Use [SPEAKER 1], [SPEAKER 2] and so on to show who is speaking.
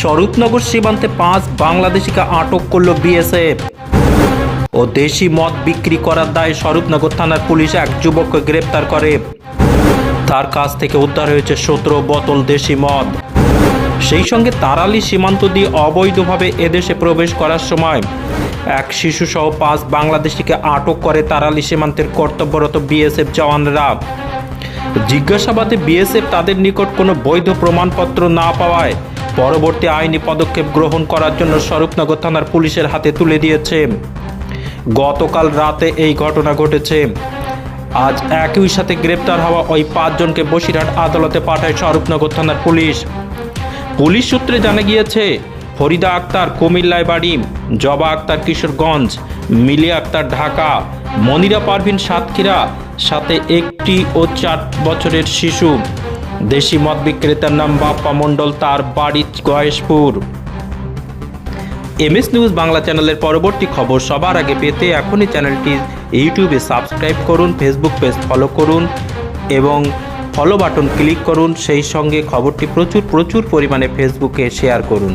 [SPEAKER 1] স্বরূপনগর সীমান্তে পাঁচ বাংলাদেশিকে আটক করল বিএসএফ। ও দেশি মদ বিক্রি করার দায়ে স্বরূপনগর থানার পুলিশ এক যুবককে গ্রেপ্তার করে। তার কাছ থেকে উদ্ধার হয়েছে সতেরো বোতল দেশি মদ। সেই সঙ্গে তারালি সীমান্ত দিয়ে অবৈধভাবে এদেশে প্রবেশ করার সময় এক শিশুসহ পাঁচ বাংলাদেশিকে আটক করে তারালি সীমান্তের কর্তব্যরত বিএসএফ জওয়ানরা। জিজ্ঞাসাবাদে বিএসএফ তাদের নিকট কোনো বৈধ প্রমাণপত্র না পাওয়ায় পরবর্তী আইনি পদক্ষেপ গ্রহণ করার জন্য স্বরূপনগর থানার পুলিশের হাতে তুলে দিয়েছে। গতকাল রাতে এই ঘটনা ঘটেছে। আজ একই সাথে গ্রেপ্তার হওয়া ওই পাঁচজনকে বসিরহাট আদালতে পাঠায় স্বরূপনগর থানার পুলিশ। পুলিশ সূত্রে জানা গিয়েছে, ফরিদা আক্তার কুমিল্লায় বাড়ি জবা আক্তার কিশোরগঞ্জ, মিলিয়া আক্তার ঢাকা, মনিরা পারভিন সাতক্ষীরা, সাথে একটি ও চার বছরের শিশু। দেশি মদ বিক্রেতার নাম বাপ্পা মণ্ডল, তার বাড়ি গয়েশপুর। এমএস নিউজ বাংলা চ্যানেলের পরবর্তী খবর সবার আগে পেতে এখনই চ্যানেলটি ইউটিউবে সাবস্ক্রাইব করুন, ফেসবুক পেজ ফলো করুন এবং ফলো বাটন ক্লিক করুন, সেই সঙ্গে খবরটি প্রচুর প্রচুর পরিমাণে ফেসবুকে শেয়ার করুন।